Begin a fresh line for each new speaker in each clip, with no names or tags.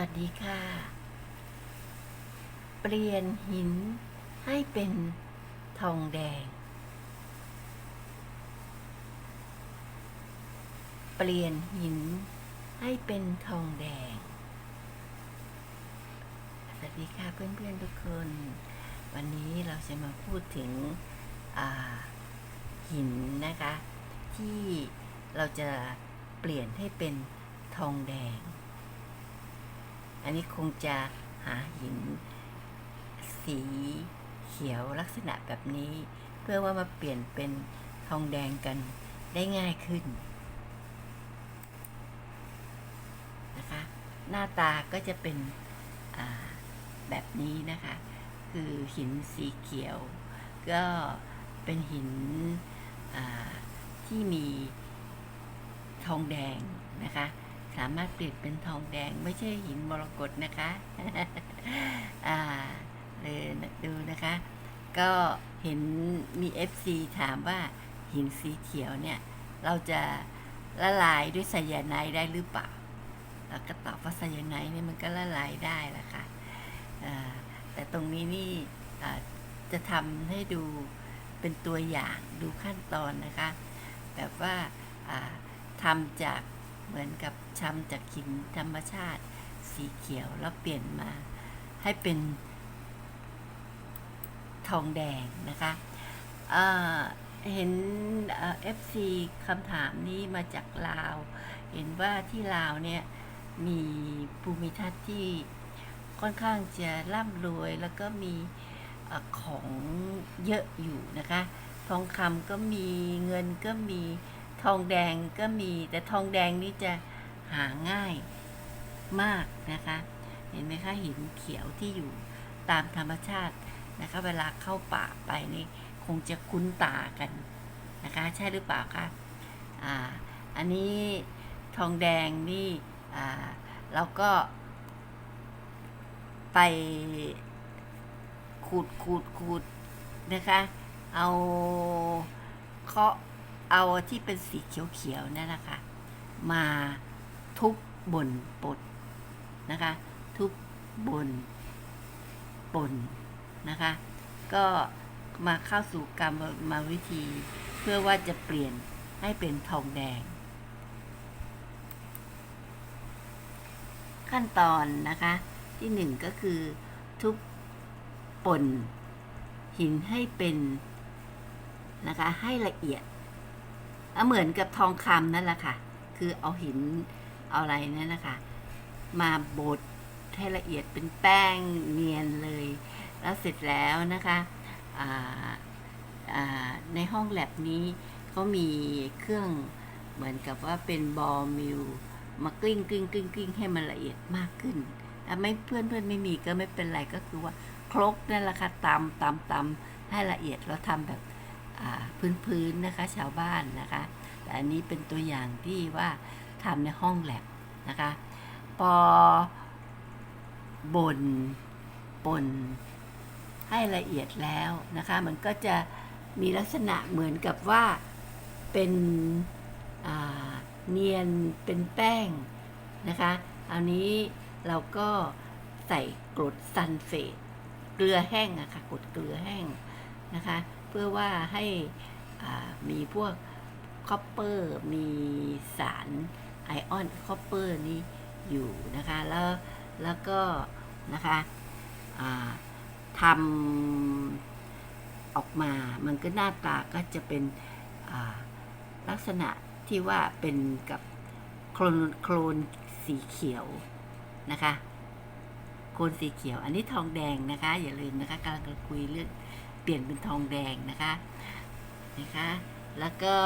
วัสดีค่ะ เปลี่ยนหินให้เป็นทองแดง เปลี่ยนหินให้เป็นทองแดง สวัสดีค่ะเพื่อนๆทุกคน วันนี้เราจะมาพูดถึงหินนะคะ ที่เราจะเปลี่ยนให้เป็นทองแดง อันนี้คงจะหาหินสีเขียวลักษณะแบบนี้ เพื่อว่ามาเปลี่ยนเป็นทองแดงกันได้ง่ายขึ้นนะคะ หน้าตาก็จะเป็นแบบนี้นะคะ คือหินสีเขียว ก็เป็นหินที่มีทองแดงนะคะ สามารถเปลี่ยนเป็นทองแดง ไม่ใช่หินมรกตนะคะอ่าเลยดูนะคะ ก็เห็นมี FC ถามว่าหินสีเขียวเนี่ย เราจะละลายด้วยไซยาไนด์ได้หรือเปล่าเราก็ตอบว่าไซยาไนด์เนี่ยมันก็ละลายได้แหละค่ะอ่าแต่ตรงนี้นี่จะทำให้ดูเป็นตัวอย่างดูขั้นตอนนะคะ แบบว่าทำจาก เหมือนกับช้ำจากหินธรรมชาติ สีเขียวแล้วเปลี่ยนมา ให้เป็นทองแดงนะคะอ่าเห็นเอฟซีคำถามนี้มาจากลาว เห็นว่าที่ลาวเนี่ยมีภูมิทัศน์ที่ค่อนข้างจะร่ำรวยแล้วก็มีอของเยอะอยู่นะคะ ทองคำก็มีเงินก็มี ทองแดงก็มีแต่ทองแดงนี่จะหาง่ายมากนะคะ เห็นไหมคะหินเขียวที่อยู่ตามธรรมชาตินะคะ เวลาเข้าป่าไปนี่คงจะคุ้นตากันนะคะ ใช่หรือเปล่าคะอ่าอันนี้ทองแดงนี่อ่าเราก็ไปขูดขูดขูดนะคะ เอาเคาะ เอาที่เป็นสีเขียวๆนั่นนะคะมาทุบบนปดนะคะ ทุบบนปนนะคะ ก็มาเข้าสู่กรรมมาวิธี เพื่อว่าจะเปลี่ยนให้เป็นทองแดง ขั้นตอนนะคะที่หนึ่งก็คือทุบป่นหินให้เป็นนะคะให้ละเอียด เหมือนกับทองคำนั่นแหละค่ะ คือเอาหินเอาอะไรนั่นนะค่ะ มาบดให้ละเอียดเป็นแป้งเนียนเลย แล้วเสร็จแล้วนะคะในห้องแลบนี้เขามีเครื่องเหมือนกับว่าเป็นบอลมิลมากลิ้งกลิ้งกลิ้งกลิ้งให้มันละเอียดมากขึ้นอ่ไม่เพื่อนเพื่อนไม่มีก็ไม่เป็นไรก็คือว่าครกนั่นแหละค่ะตำตำตำให้ละเอียดแล้วทำแบบ พื้นๆนะคะชาวบ้านนะคะ แต่อันนี้เป็นตัวอย่างที่ว่าทำในห้องแลบนะคะพอบนปนให้ละเอียดแล้วนะคะ มันก็จะมีลักษณะเหมือนกับว่าเป็นเนียนเป็นแป้งนะคะอันนี้เราก็ใส่กรดซัลเฟตเกลือแห้งอะค่ะกรดเกลือแห้งนะคะ พื่อว่าให้มีพวกคอปเปอร์มีสารไอออนคอปเปอร์นี้อยู่นะคะแล้วแล้วก็นะคะทำออกมามันก็หน้าตาก็จะเป็นลักษณะที่ว่าเป็นกับโคลนโคลนสีเขียวนะคะ โคลนสีเขียว อันนี้ทองแดงนะคะ อย่าลืมนะคะกำลังจะคุยเรื่อง เปลี่ยนเป็นทองแดงนะคะนะคะแล้วก็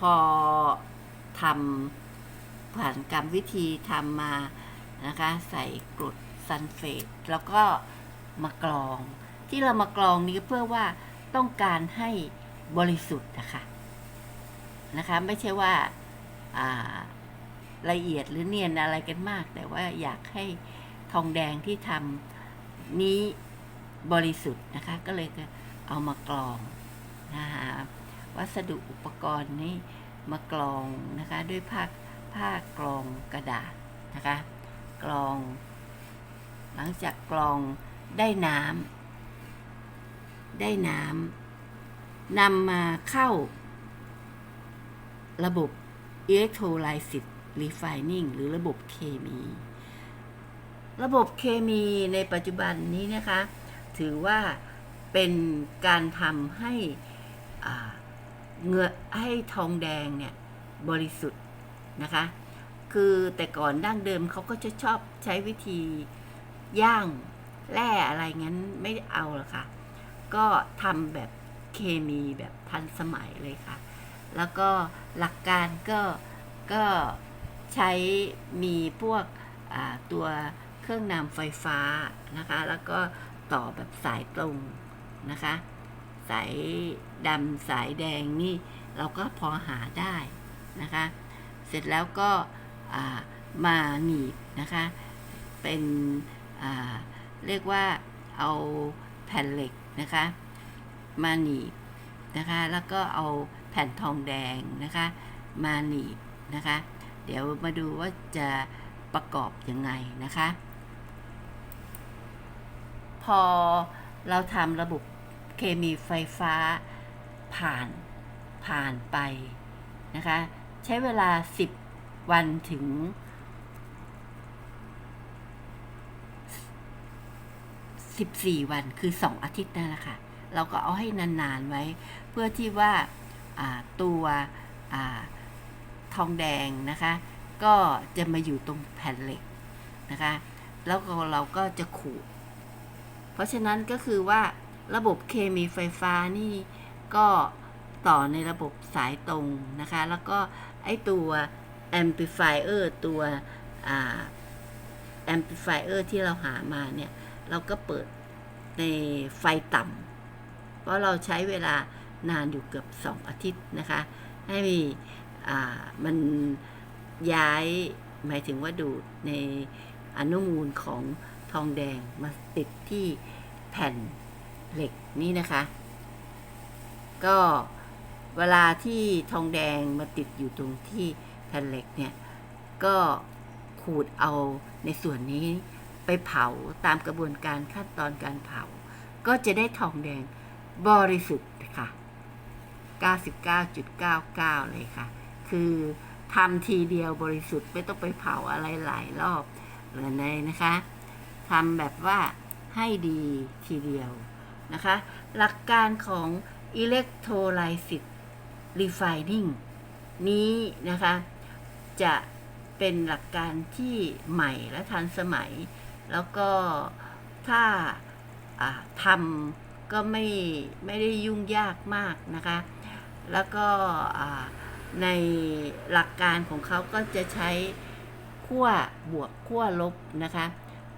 พอทำผ่านกรรมวิธีทำมานะคะใส่กรดซัลเฟตแล้วก็มากรอง ที่เรามากรองนี้เพื่อว่าต้องการให้บริสุทธิ์นะคะนะคะไม่ใช่ว่าอ่าละเอียดหรือเนียนอะไรกันมาก แต่ว่าอยากให้ทองแดงที่ทำนี้ บริสุทธิ์นะคะ ก็เลยเอามากรองนะคะวัสดุอุปกรณ์นี้มากรองนะคะ ด้วยผ้าผ้ากรองกระดาษนะคะกรอง หลังจากกรองได้น้ำได้น้ำนำมาเข้า ระบบ electrolysis refining หรือระบบเคมี ระบบเคมีในปัจจุบันนี้นะคะ ถือว่าเป็นการทำให้เงือให้ทองแดงเนี่ยบริสุทธิ์นะคะ คือแต่ก่อนดั้งเดิมเขาก็จะชอบใช้วิธีย่างแร่อะไรงั้นไม่เอาหรอกค่ะ ก็ทำแบบเคมีแบบทันสมัยเลยค่ะ แล้วก็หลักการก็ก็ใช้มีพวกตัวเครื่องนำไฟฟ้านะคะ แล้วก็ ต่อแบบสายตรงนะคะ สายดำสายแดงนี่เราก็พอหาได้นะคะ เสร็จแล้วก็มาหนีบนะคะ เป็นเรียกว่าเอาแผ่นเหล็กนะคะ มาหนีบนะคะ แล้วก็เอาแผ่นทองแดงนะคะ มาหนีบนะคะ เดี๋ยวมาดูว่าจะประกอบยังไงนะคะ พอเราทำระบบเคมีไฟฟ้าผ่านผ่านไปนะคะ ใช้เวลา 10 วันถึง 14 วันคือ 2 อาทิตย์นั่นแหละค่ะ เราก็เอาให้นาน ๆ ไว้ เพื่อที่ว่าตัวอทองแดงนะคะ ก็จะมาอยู่ตรงแผ่นเหล็กนะคะ แล้วเราก็จะขูด เพราะฉะนั้นก็คือว่าระบบเคมีไฟฟ้านี่ก็ต่อในระบบสายตรงนะคะ แล้วก็ไอตัว amplifier ตัวแอ่า amplifier ที่เราหามาเนี่ย เราก็เปิดในไฟต่ำเพราะเราใช้เวลานานอยู่เกือบ 2 อาทิตย์นะคะ ให้อ่ามันย้ายหมายถึงว่าดูดในอนุมูลของ ทองแดงมาติดที่แผ่นเหล็กนี่นะคะ ก็เวลาที่ทองแดงมาติดอยู่ตรงที่แผ่นเหล็กเนี่ยก็ขูดเอาในส่วนนี้ไปเผาตามกระบวนการขั้นตอนการเผา ก็จะได้ทองแดงบริสุทธิ์ค่ะ 99.99 เลยค่ะ คือทำทีเดียวบริสุทธิ์ไม่ต้องไปเผาอะไรหลายรอบเลยนะคะ ทำแบบว่าให้ดีทีเดียวนะคะ หลักการของ electrolysis refining นี้นะคะ จะเป็นหลักการที่ใหม่และทันสมัย แล้วก็ถ้าทำก็ไม่ไม่ได้ยุ่งยากมากนะคะ แล้วก็ในหลักการของเขาก็จะใช้ขั้วบวกขั้วลบนะคะ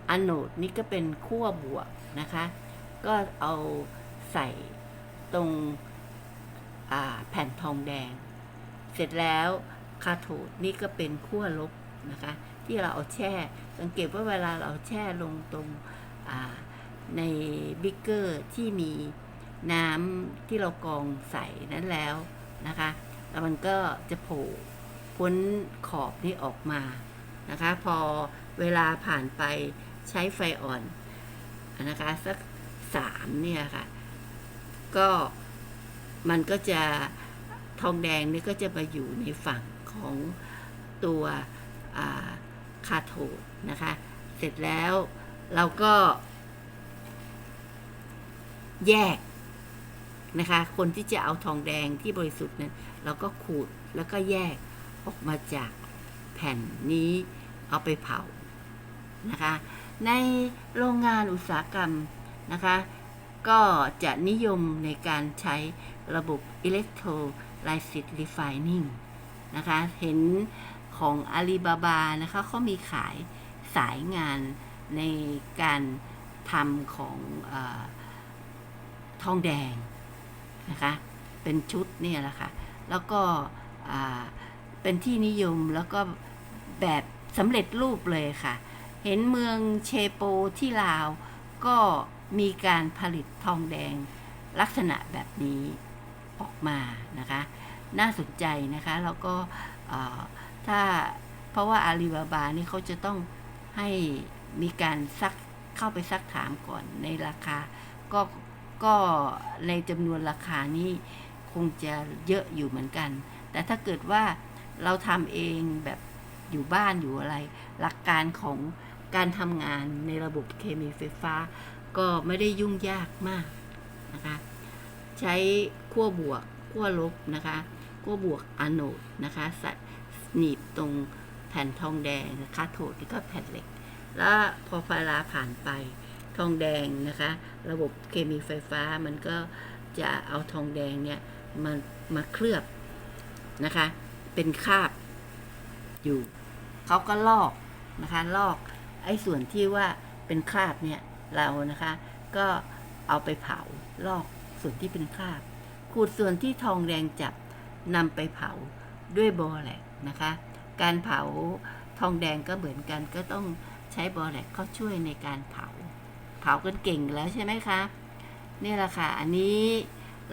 อนโนดนี่ก็เป็นขั้วบวกนะคะ ก็เอาใส่ตรงแผ่นทองแดง เสร็จแล้วคาโทดนี่ก็เป็นขั้วลบนะคะ ที่เราเอาแช่ สังเกตว่าเวลาเราแช่ลงตรงในบิ๊กเกอร์ที่มีน้ำที่เรากองใส่นั้นแล้วนะคะ แล้วมันก็จะโผล่พ้นขอบนี้ออกมานะคะ พอเวลาผ่านไป ใช้ไฟอ่อนนะคะสักสามเนี่ยค่ะ ก็มันก็จะทองแดงนี่ก็จะมาอยู่ในฝั่งของตัวคาโทนะคะ เสร็จแล้วเราก็ แยกนะคะ คนที่จะเอาทองแดงที่บริสุทธิ์นั้นเราก็ขูดแล้วก็แยกออกมาจากแผ่นนี้เอาไปเผานะคะ ในโรงงานอุตสาหกรรมนะคะ ก็จะนิยมในการใช้ระบบ electrolysis refining นะคะ เห็นของอาลีบาบานะคะเขามีขายสายงานในการทำของอทองแดงนะคะ เป็นชุดเนี่ยแหละค่ะ แล้วก็เป็นที่นิยมแล้วก็แบบสำเร็จรูปเลยค่ะ เห็นเมืองเชโปที่ลาว ก็มีการผลิตทองแดงลักษณะแบบนี้ออกมานะคะ น่าสนใจนะคะ แล้วก็ถ้าเพราะว่าอาลีบาบานี่เขาจะต้องให้มีการซักเข้าไปซักถามก่อนในราคา ก็ก็ในจำนวนราคานี้คงจะเยอะอยู่เหมือนกัน แต่ถ้าเกิดว่าเราทำเองแบบอยู่บ้านอยู่อะไร หลักการของ การทำงานในระบบเคมีไฟฟ้า ก็ไม่ได้ยุ่งยากมากนะคะใช้ขั้วบวกขั้วลบนะคะขั้วบวกอะโนดนะคะสหนีบตรงแผ่นทองแดงคาโทดนี่ก็แผ่นเหล็ก แล้วพอเวลาผ่านไปทองแดงนะคะ ระบบเคมีไฟฟ้ามันก็จะเอาทองแดงเนี่ยมามาเคลือบนะคะ เป็นคราบอยู่เขาก็ลอกนะคะลอก ไอ้ส่วนที่ว่าเป็นคราบเนี่ยเรานะคะ ก็เอาไปเผาลอกส่วนที่เป็นคราบขูดส่วนที่ทองแดงจับนำไปเผาด้วยบอแหลกนะคะ การเผาทองแดงก็เหมือนกันก็ต้องใช้บอแหลกเขาช่วยในการเผา เผากันเก่งแล้วใช่ไหมคะนี่แหละค่ะ อันนี้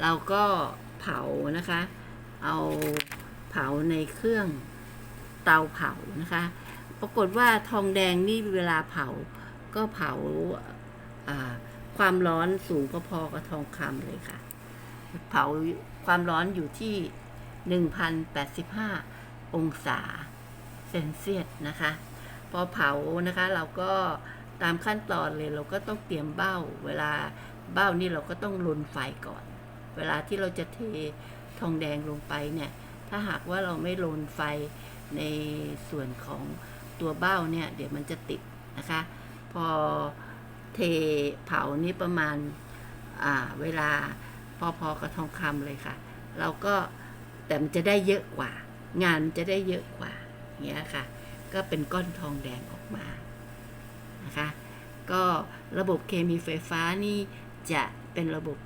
เราก็เผานะคะ เอาเผาในเครื่องเตาเผานะคะ ปรากฏว่าทองแดงนี่เวลาเผาก็เผาความร้อนสูงพอกับทองคำเลยค่ะ เผาความร้อนอยู่ที่ 1,085 องศาเซนเซียสนะคะ พอเผานะคะเราก็ตามขั้นตอนเลยเราก็ต้องเตรียมเบ้า เวลาเบ้านี่เราก็ต้องลนไฟก่อน เวลาที่เราจะเททองแดงลงไปเนี่ย ถ้าหากว่าเราไม่ลนไฟในส่วนของ ตัวเบ้าเนี่ย เดี๋ยวมันจะติดนะคะ พอเทเผานี่ประมาณาเวลาพอๆกับทองคำเลยค่ะ เราก็แต่มันจะได้เยอะกว่า งานมันจะได้เยอะกว่าอย่างเงี้ยค่ะ ก็เป็นก้อนทองแดงออกมานะคะ ก็ระบบเคมีไฟฟ้านี่จะเป็นระบบ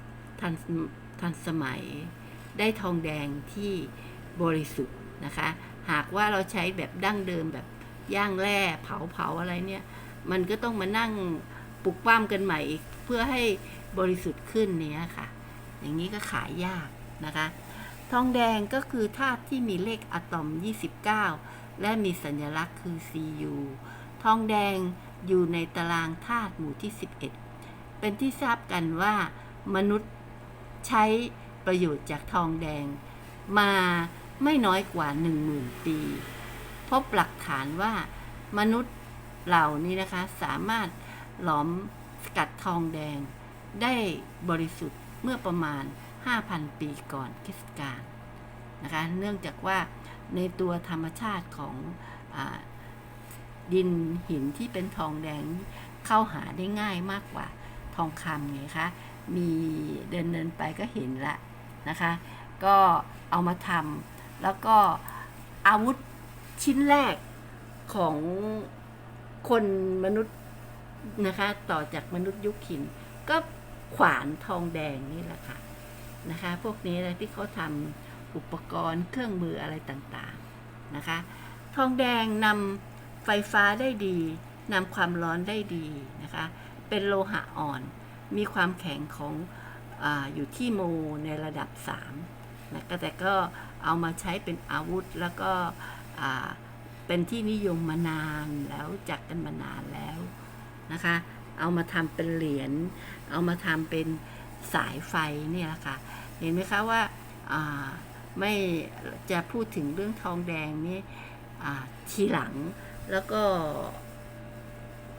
ทันทันสมัยได้ทองแดงที่บริสุทธิ์นะคะ หากว่าเราใช้แบบดั้งเดิมแบบ ย่างแร่เผาเผาอะไรเนี่ย มันก็ต้องมานั่งปลุกปั้มกันใหม่อีกเพื่อให้บริสุทธิ์ขึ้นเนี้ยค่ะ อย่างนี้ก็ขายยากนะคะ ทองแดงก็คือธาตุที่มีเลขอะตอม 29 และมีสัญลักษณ์คือ Cu ทองแดงอยู่ในตารางธาตุหมู่ที่ 11 เป็นที่ทราบกันว่ามนุษย์ใช้ประโยชน์จากทองแดงมาไม่น้อยกว่า 10,000 ปี พบหลักฐานว่ามนุษย์เหล่านี้นะคะ สามารถหลอมสกัดทองแดง ได้บริสุทธิ์เมื่อประมาณ 5,000 ปีก่อนคริสตกาลนะคะ เนื่องจากว่าในตัวธรรมชาติของอดินหินที่เป็นทองแดงเข้าหาได้ง่ายมากกว่าทองคำไงคะ มีเดินเดินไปก็เห็นละนะคะ ก็เอามาทำแล้วก็อาวุธ ชิ้นแรกของคนมนุษย์นะคะ ต่อจากมนุษย์ยุคหิน ก็ขวานทองแดงนี่แหละค่ะนะคะ พวกนี้นะที่เขาทำอุปกรณ์เครื่องมืออะไรต่างๆนะคะ ทองแดงนำไฟฟ้าได้ดีนำความร้อนได้ดีนะคะ เป็นโลหะอ่อน มีความแข็งของออยู่ที่โมในระดับ3นะแต่ก็เอามาใช้เป็นอาวุธแล้วก็ เป็นที่นิยมมานานแล้วจักกันมานานแล้วนะคะ เอามาทำเป็นเหรียญ เอามาทำเป็นสายไฟเนี่ยแหละค่ะ เห็นไหมคะว่าาไม่จะพูดถึงเรื่องทองแดงนี่ทีหลังแล้วก็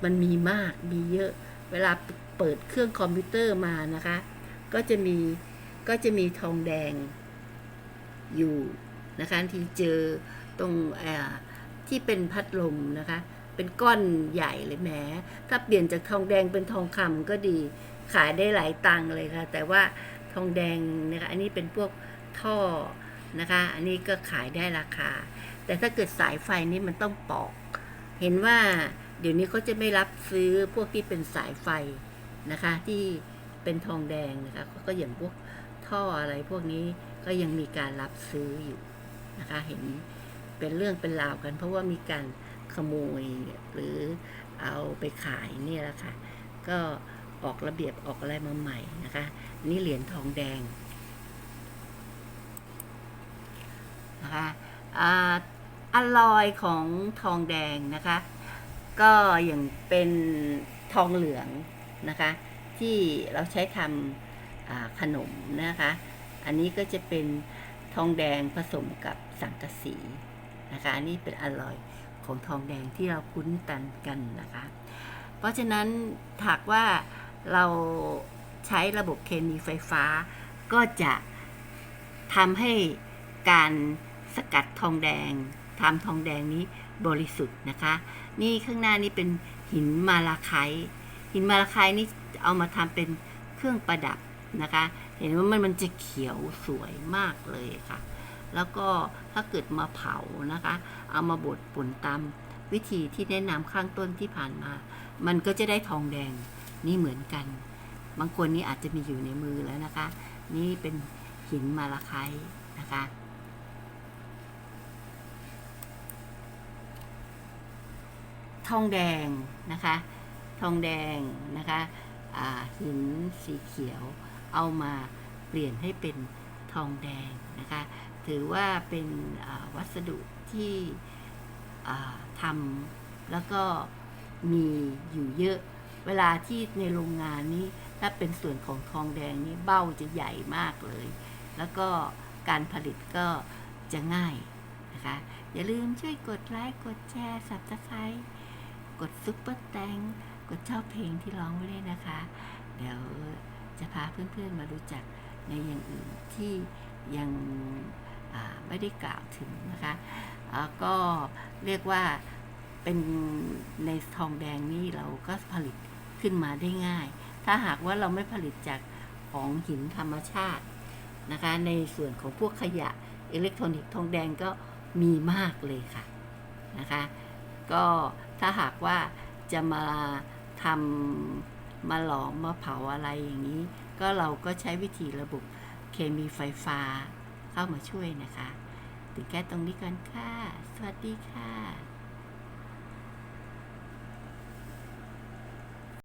มันมีมากมีเยอะ เวลาเปิดเครื่องคอมพิวเตอร์มานะคะ ก็จะมีก็จะมีทองแดงอยู่นะคะที่เจอ ตรงเอ่อที่เป็นพัดลมนะคะ เป็นก้อนใหญ่เลยแหมถ้าเปลี่ยนจากทองแดงเป็นทองคำก็ดีขายได้หลายตังค์เลยค่ะ แต่ว่าทองแดงนะคะอันนี้เป็นพวกท่อนะคะ อันนี้ก็ขายได้ราคา แต่ถ้าเกิดสายไฟนี่มันต้องปอก เห็นว่าเดี๋ยวนี้เขาจะไม่รับซื้อพวกที่เป็นสายไฟนะคะที่เป็นทองแดงนะคะก็อย่างพวกท่ออะไรพวกนี้ก็ยังมีการรับซื้ออยู่นะคะเห็น เป็นเรื่องเป็นราวกัน เพราะว่ามีการขโมยหรือเอาไปขายนี่แหละค่ะ ก็ออกระเบียบออกอะไรมาใหม่นะคะ นี่เหรียญทองแดงนะคะอาอลอยของทองแดงนะคะ ก็อย่างเป็นทองเหลืองนะคะ ที่เราใช้ทำขนมนะคะ อันนี้ก็จะเป็นทองแดงผสมกับสังกะสี นะคะอันนี้เป็นอร่อยของทองแดงที่เราคุ้นตันกันนะคะ เพราะฉะนั้นหากว่าเราใช้ระบบเคมีไฟฟ้า ก็จะทำให้การสกัดทองแดงทำทองแดงนี้บริสุทธิ์นะคะ นี่ข้างหน้านี่เป็นหินมาลาไคหินมาลาไคนี่เอามาทำเป็นเครื่องประดับนะคะ เห็นว่ามันมันจะเขียวสวยมากเลยค่ะ แล้วก็ถ้าเกิดมาเผานะคะ เอามาบดปุ่นตามวิธีที่แนะนำข้างต้นที่ผ่านมา มันก็จะได้ทองแดงนี่เหมือนกัน บางคนนี่อาจจะมีอยู่ในมือแล้วนะคะ นี่เป็นหินมาลาไค์นะคะทองแดงนะคะ ทองแดงนะคะหินสีเขียวเอามาเปลี่ยนให้เป็นทองแดงนะคะ ถือว่าเป็นวัสดุที่ทำแล้วก็มีอยู่เยอะ เวลาที่ในโรงงานนี้ถ้าเป็นส่วนของทองแดงนี่เบ้าจะใหญ่มากเลย แล้วก็การผลิตก็จะง่ายนะคะ อย่าลืมช่วยกดไลค์ กดแชร์สับสไครกดซุปเปอร์แตงกดชอบเพลงที่ร้องไว้เลยนะคะ เดี๋ยวจะพาเพื่อนๆมารู้จักในอย่างอื่นที่ยัง ไม่ได้กล่าวถึงนะคะก็เรียกว่าเป็นในทองแดงนี่เราก็ผลิตขึ้นมาได้ง่าย ถ้าหากว่าเราไม่ผลิตจากของหินธรรมชาตินะคะในส่วนของพวกขยะอิเล็กทรอนิกส์ทองแดงก็มีมากเลยค่ะนะคะก็ถ้าหากว่าจะมาทำมาหลอมมาเผาอะไรอย่างนี้ ก็เราก็ใช้วิธีระบบเคมีไฟฟ้า เข้ามาช่วยนะคะ ถึงแค่ตรงนี้ก่อนค่ะ สวัสดีค่ะ